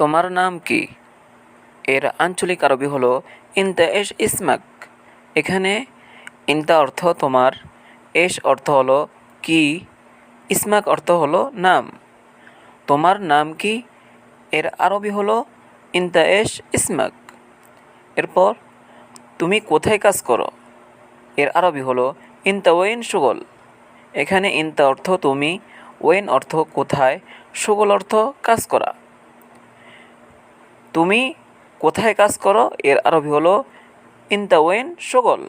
তোমার নাম কি? এর আঞ্চলিক আরবি হলো ইনতা এস ইসমাক। এখানে ইনতা অর্থ তোমার এস অর্থ হলো কি, ইসমাক অর্থ হলো নাম। তোমার নাম কি? এর আরবি হলো ইনতা এস ইসমাক। এরপর তুমি কোথায় কাজ করো? এর আরবি হলো ইনতা ওয়েন সুগল। এখানে ইনতা অর্থ তুমি, ওয়েন অর্থ কোথায়, সুগল অর্থ কাজ করা। তুমি কোথায় কাজ করো? এর আরবি হলো ইনতা ওয়েন সুগল।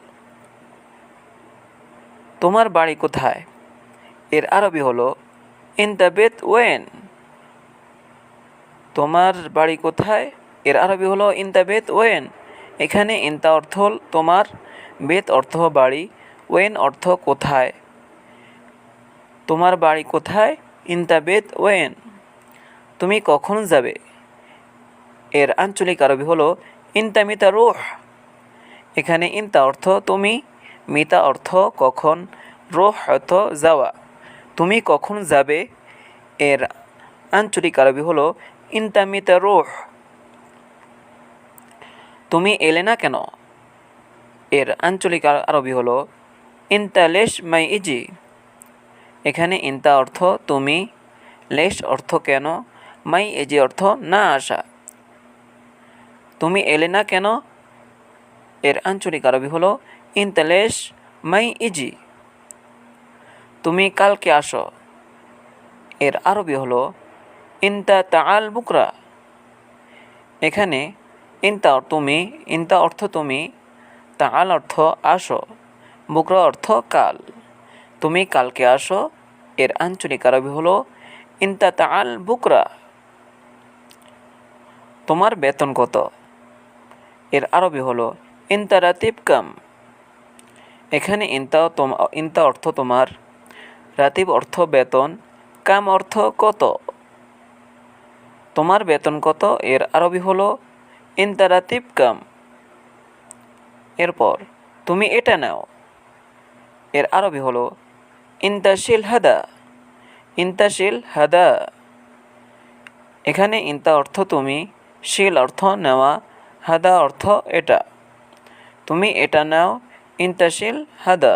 তোমার বাড়ি কোথায়? এর আরবি হলো ইনতা বেত ওয়েন তোমার বাড়ি কোথায়? এর আরবি হলো ইনতা বেত ওয়েন এখানে ইনতা অর্থ তোমার, বেত অর্থ বাড়ি। ওয়েন অর্থ কোথায়? তোমার বাড়ি কোথায়? ইনতা বেত ওয়েন তুমি কখন যাবে? এর আঞ্চলিক আরবি হলো ইনতা মিতা রুহ। এখানে ইনতা অর্থ তুমি, মিতা অর্থ কখন, রোহ অর্থ যাওয়া। তুমি কখন যাবে? এর আঞ্চলিক আরবি হলো ইনতা মিতা রোহ। তুমি এলে না কেন? এর আঞ্চলিক আর- আরবি হলো ইনতা লেশ মাই ইজি। এখানে ইনতা অর্থ তুমি, লেশ অর্থ কেন, মাই এজি অর্থ না আসা। তুমি এলে না কেন? এর আঞ্চলিক আরবি হলো ইনতা লেশ মাই ইজি। তুমি কালকে আসো। এর আরবি হলো, ইনতা তাআল বুকরা। এখানে, ইনতা তুমি, ইনতা অর্থ তুমি, তাআল অর্থ আসো, বুকরা অর্থ কাল। তুমি কালকে আসো। এর আঞ্চলিক আরবি হলো, ইনতা তাআল বুকরা। তোমার বেতন কত? এর আরবি হলো ইনতা রাতিব কাম এখানে ইনতা ইনতা অর্থ তোমার, রাতিব অর্থ বেতন, কাম অর্থ কত। তোমার বেতন কত, এর আরবি হলো ইনতা রাতিব কাম এরপর, তুমি এটা নাও। এর আরবি হলো ইন্তাশিল হাদা। ইন্তাশিল হাদা। এখানে ইন্তা অর্থ তুমি, শিল অর্থ নেওয়া হাদা অর্থ এটা। তুমি এটা নাও ইন্তাশিল হাদা।